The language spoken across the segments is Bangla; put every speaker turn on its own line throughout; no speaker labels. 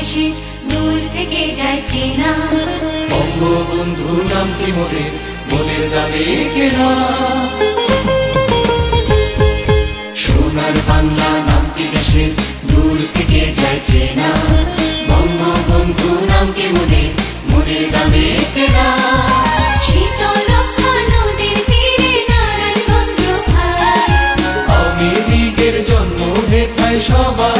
দেশে দূর থেকে যায়
বঙ্গবন্ধু নামটি মোদের মনের দামে কেনা। সোনার বাংলা নামটি দেশের দূর থেকে বঙ্গবন্ধু নামটি মোদের মনের কেনা।
সবার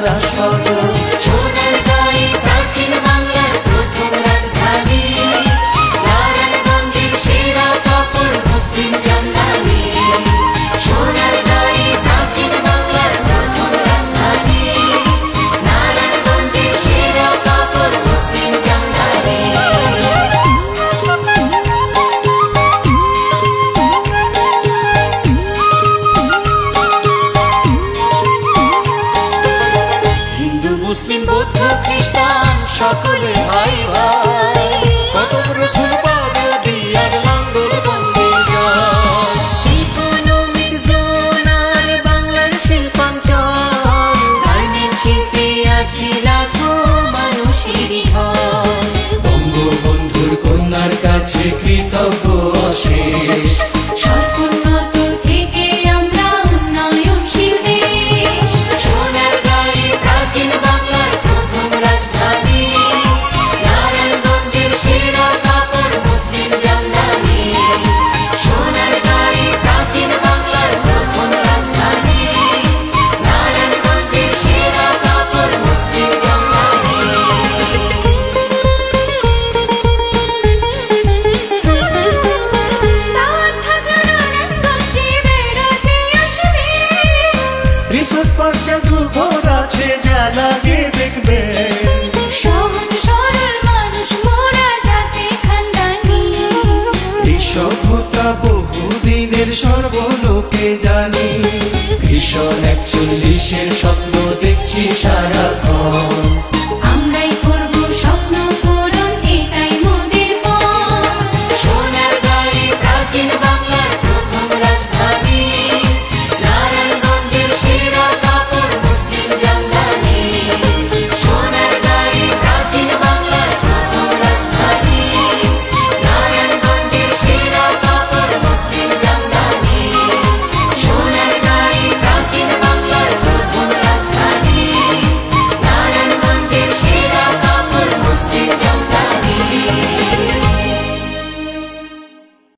তারা হিন্দু মুসলিম বৌদ্ধ খ্রিস্টান সকলে ভাই ভাই।
কত রসুল পাবে দিয়ার কাছে কৃত সর্বলোকে জানি। ভীষণ একচল্লিশের স্বপ্ন দেখছি সারাক্ষণ।